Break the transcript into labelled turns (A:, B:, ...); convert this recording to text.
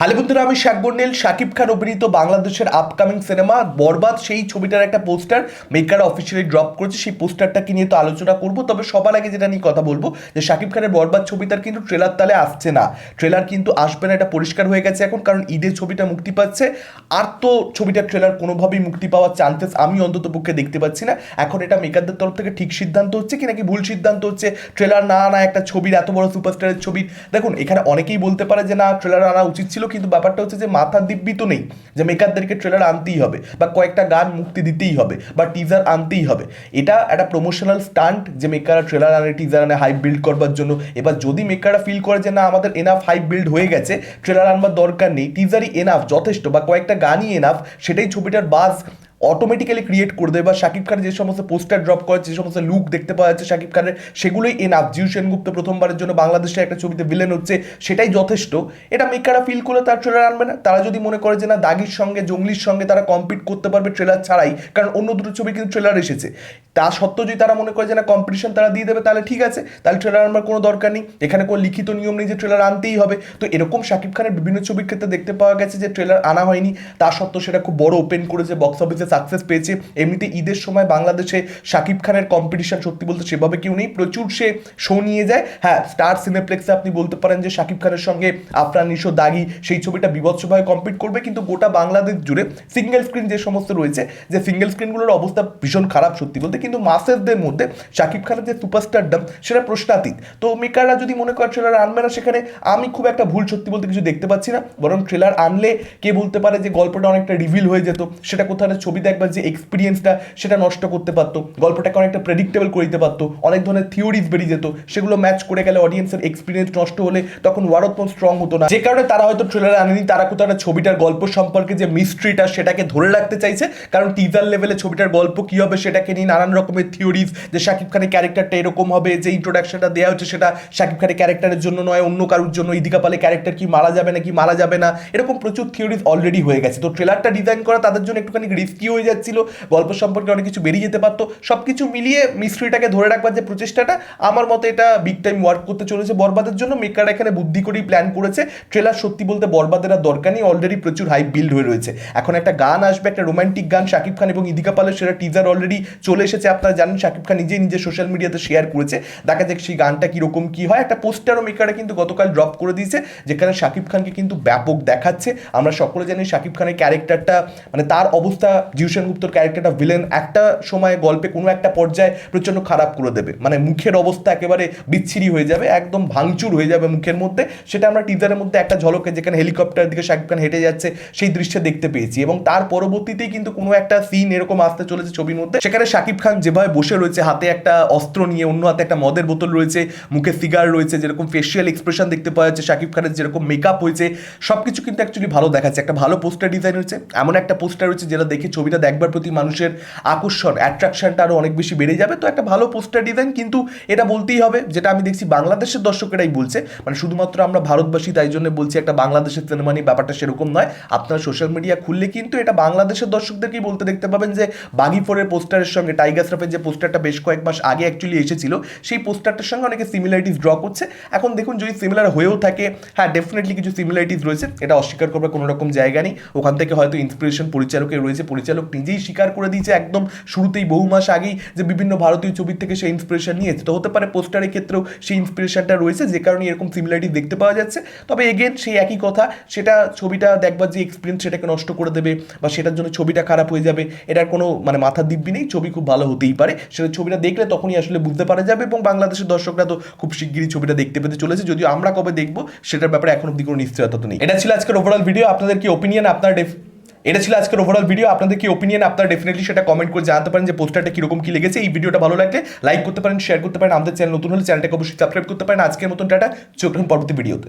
A: Hello বন্ধুরা আমি শাক বন্ডেল শাকিব খান অভিনীত বাংলাদেশের আপকামিং সিনেমা বরবাদ, সেই ছবিটার একটা পোস্টার মেকার অফিসিয়ালি ড্রপ করেছে। সেই পোস্টারটাকে নিয়ে তো আলোচনা করব, তবে সবার আগে যেটা নিয়ে কথা বলব, যে শাকিব খানের বরবাদ ছবিটার কিন্তু ট্রেলার তালে আসছে না। ট্রেলার কিন্তু আসবে না, এটা পরিষ্কার হয়ে গেছে এখন, কারণ ঈদের ছবিটা মুক্তি পাচ্ছে। আর তো ছবিটার ট্রেলার কোনোভাবেই মুক্তি পাওয়ার চান্সেস আমি অন্তত পক্ষে দেখতে পাচ্ছি না। এখন এটা মেকারদের তরফ থেকে ঠিক সিদ্ধান্ত হচ্ছে কি নাকি ভুল সিদ্ধান্ত হচ্ছে? ট্রেলার না আনা একটা ছবির, এত বড় সুপারস্টারের ছবি। দেখুন, এখানে অনেকেই বলতে পারে যে না ট্রেলার আনা উচিত ছিল কিন্তু ব্যাপারটা হচ্ছে যে মাথা দিব্যি তো নেই যে মেকারদেরকে ট্রেলার আনতেই হবে বা কয়েকটা গান মুক্তি দিতেই হবে বা টিজার আনতেই হবে। এটা একটা প্রমোশনাল স্টান্ট যে মেকাররা ট্রেলার আনে টিজার আনে হাইপ বিল্ড করবার জন্য। এবার যদি মেকাররা ফিল করে যে না, আমাদের এনাফ হাইপ বিল্ড হয়ে গেছে ট্রেলার আনবার দরকার নেই টিজারই এনাফ যথেষ্ট বা কয়েকটা গানই এনাফ সেটাই ছবিটার বাস অটোমেটিক্যালি ক্রিয়েট করে দেবে বা শাকিব খানের যে সমস্ত পোস্টার ড্রপ করে, যে সমস্ত লুক দেখতে পাওয়া যাচ্ছে শাকিব খানের, সেগুলোই এনাফ জিউ সেনগুপ্ত প্রথমবারের জন্য বাংলাদেশে একটা ছবিতে ভিলেন হচ্ছে, সেটাই যথেষ্ট। এটা মেকাররা ফিল করে তার ট্রেলার আনবে না। তারা যদি মনে করে যে না, দাগির সঙ্গে, জঙ্গলির সঙ্গে তারা কম্পিট করতে পারবে ট্রেলার ছাড়াই, কারণ অন্য দুটো ছবি কিন্তু ট্রেলার এসেছে। তা সত্ত্বেও যদি তারা মনে করে যে না কম্পিটিশন তারা দিয়ে দেবে, তাহলে ঠিক আছে। তাহলে ট্রেলার আনবার কোনো দরকার নেই। এখানে কোনো লিখিত নিয়ম নেই যে ট্রেলার আনতেই হবে। তো এরকম শাকিব খানের বিভিন্ন ছবির ক্ষেত্রে দেখতে পাওয়া গেছে যে ট্রেলার আনা হয়নি। তা সত্ত্বেও সেটা খুব বড় ওপেন করেছে বক্স অফিসে সাকসেস পেয়েছে। এমনিতে ঈদের সময় বাংলাদেশে শাকিব খানের কম্পিটিশন সত্যি বলতে সেভাবে কেউ নেই। প্রচুর সে শো নিয়ে যায়। হ্যাঁ স্টার সিনেপ্লেক্সে আপনি বলতে পারেন যে শাকিব খানের সঙ্গে আফরান দাগি সেই ছবিটা বিভৎসভাবে কম্পিট করবে। কিন্তু গোটা বাংলাদেশ জুড়ে সিঙ্গেল স্ক্রিন যে সমস্ত রয়েছে, যে সিঙ্গেল স্ক্রিনগুলোর অবস্থা ভীষণ খারাপ সত্যি বলতে। কিন্তু মাসেসদের মধ্যে শাকিব খানের যে সুপারস্টারডাম সেটা প্রশ্নাতীত। তো মেকাররা যদি মনে করে ট্রেলার আনবে না সেখানে, আমি খুব একটা ভুল সত্যি বলতে কিছু দেখতে পাচ্ছি না। বরং ট্রেলার আনলে কে বলতে পারে যে গল্পটা অনেকটা রিভিল হয়ে যেত, সেটা কোথাও একটা ছবি দেখবার যে এক্সপিরিয়েন্সটা সেটা নষ্ট করতে পারতো, গল্পটাকে অনেকটা প্রেডিক্টেবল করে দিতে পারতো, অনেক ধরনের থিওরিজ বেরিয়ে যেত, সেগুলো ম্যাচ করে গেলে অডিয়েন্সের এক্সপিরিয়েন্স নষ্ট হলে তখন ওয়ারত্ম স্ট্রং হতো না। যে কারণে তারা হয়তো ট্রেলারে আনেনি, তারা কোথাও একটা ছবিটার গল্প সম্পর্কে যে মিস্ট্রিটা সেটাকে ধরে রাখতে চাইছে, কারণ টিজার লেভেলে ছবিটার গল্প কী হবে সেটাকে নিয়ে নানান রকমের থিওরিজ যে শাকিব খানের ক্যারেক্টারটা এরকম হবে, যে ইন্ট্রোডাকশনটা দেওয়া হচ্ছে সেটা শাকিব খানের ক্যারেক্টারের জন্য নয়, অন্য কারোর জন্য, ইদিকা পালে ক্যারেক্টার কি মারা যাবে না কি মারা যাবে না, এরকম প্রচুর থিওরিজ অলরেডি হয়ে গেছে। তো ট্রেলারটা ডিজাইন করা তাদের জন্য একটুখানি রিস্কি হয়ে যাচ্ছিল, গল্প সম্পর্কে অনেক কিছু বেরিয়ে যেতে পারতো। সব কিছু মিলিয়ে মিস্ট্রিটাকে ধরে রাখবার যে প্রচেষ্টাটা, আমার মতে এটা বিগ টাইম ওয়ার্ক করতে চলেছে বরবাদের জন্য। মেকার এখানে বুদ্ধি করেই প্ল্যান করেছে। ট্রেলার সত্যি বলতে বরবাদের আর দরকার নেই অলরেডি প্রচুর হাই বিল্ড হয়ে রয়েছে। এখন একটা গান আসবে, একটা রোমান্টিক গান, শাকিব খান এবং ইদিকা পালের সেটা টিজার অলরেডি চলে এসেছে। আপনারা জানেন, শাকিব খান নিজেই নিজের সোশ্যাল মিডিয়াতে শেয়ার করেছে। দেখা যাক সেই গানটা কীরকম কী হয়। একটা পোস্টারও মেকারে কিন্তু গতকাল ড্রপ করে দিয়েছে, যেখানে শাকিব খানকে কিন্তু ব্যাপক দেখাচ্ছে। আমরা সকলে জানি শাকিব খানের ক্যারেক্টারটা মানে তার অবস্থা জিউসেন গুপ্তর ক্যারেক্টারটা ভিলেন একটা সময় গল্পে কোনো একটা পর্যায়ে প্রচণ্ড খারাপ করে দেবে। মানে মুখের অবস্থা একেবারে বিচ্ছিরি হয়ে যাবে, একদম ভাঙচুর হয়ে যাবে মুখের মধ্যে। সেটা আমরা টিজারের মধ্যে একটা ঝলকে যেখানে হেলিকপ্টার দিকে শাকিব খান হেঁটে যাচ্ছে, সেই দৃশ্য দেখতে পেয়েছি। এবং তার পরবর্তীতেই কিন্তু কোনো একটা সিন এরকম আসতে চলেছে ছবির মধ্যে। সেখানে শাকিব খান যেভাবে বসে রয়েছে, হাতে একটা অস্ত্র নিয়ে, অন্য হাতে একটা মদের বোতল রয়েছে, মুখে সিগার রয়েছে, যেরকম ফেসিয়াল এক্সপ্রেশন দেখতে পাওয়া যাচ্ছে শাকিব খানের যেরকম মেকআপ হয়েছে সব কিছু কিন্তু অ্যাকচুয়ালি ভালো দেখাচ্ছে। একটা ভালো পোস্টার ডিজাইন হয়েছে, এমন একটা পোস্টার রয়েছে যেটা দেখে ছবিটা দেখবার প্রতি মানুষের আকর্ষণ অ্যাট্রাকশনটা আরও অনেক বেশি বেড়ে যাবে। তো একটা ভালো পোস্টার ডিজাইন কিন্তু এটা বলতেই হবে, যেটা আমি দেখছি বাংলাদেশের দর্শকেরাই বলছে। মানে শুধুমাত্র আমরা ভারতবাসী তাই জন্য বলছি একটা বাংলাদেশের সিনেমা নিয়ে ব্যাপারটা সেরকম নয়। আপনারা সোশ্যাল মিডিয়া খুললে কিন্তু এটা বাংলাদেশের দর্শকদেরকেই বলতে দেখতে পাবেন যে বাগি ফোরের পোস্টারের সঙ্গে টাইগার শ্রফের যে পোস্টারটা বেশ কয়েক মাস আগে অ্যাকচুয়ালি এসেছিল, সেই পোস্টারটার সঙ্গে অনেকে সিমিলারিটিস ড্র করছে। এখন দেখুন যদি সিমিলার হয়েও থাকে হ্যাঁ ডেফিনেটলি কিছু সিমিলারিটিস রয়েছে, এটা অস্বীকার করবার কোনো রকম জায়গা নেই। ওখান থেকে হয়তো ইন্সপিরেশন পরিচালকের রয়েছে পরিচালক নিজেই স্বীকার করে দিয়েছে একদম শুরুতেই বহু মাস আগেই যে বিভিন্ন ভারতীয় ছবির থেকে সেই ইন্সপিরেশন নিয়েছে। তো হতে পারে পোস্টারের ক্ষেত্রেও সেই ইন্সপিরেশনটা রয়েছে, যে কারণে এরকম সিমিলারিটি দেখতে পাওয়া যাচ্ছে। তবে এগেন সেই একই কথা, সেটা ছবিটা দেখবার যে এক্সপিরিয়েন্স সেটাকে নষ্ট করে দেবে বা সেটার জন্য ছবিটা খারাপ হয়ে যাবে, এটার কোনো মানে মাথার দিব্যি নেই, ছবি খুব ভালো হতেই পারে। সেটা ছবিটা দেখলে তখনই আসলে বুঝতে পারা যাবে এবং বাংলাদেশের দর্শকরা তো খুব শিগগিরই ছবিটা দেখতে পেতে চলেছে। যদিও আমরা কবে দেখব, সেটার ব্যাপারে এখন অব্দি কোনো নিশ্চয়তা তো নেই। এটা ছিল আজকের ওভারঅল ভিডিও আপনাদের কি ওপিনিয়ন আপনার এটা ছিল আজকের ওভারঅল ভিডিও আপনাদের কি ওপিনিয়ন আপনারা ডেফিনেটলি সেটা কমেন্ট করে জানতে পারেন যে পোস্টারটা কীরকম, কি লেগেছে। এই ভিডিওটা ভালো লাগলে লাইক করতে পারেন শেয়ার করতে পারেন। আমাদের চ্যানেল নতুন হলে চ্যানেলটাকে অবশ্যই সাবস্ক্রাইব করতে পারেন। আজকের মতন, টাটা। চোখ পরবর্তী ভিডিওতে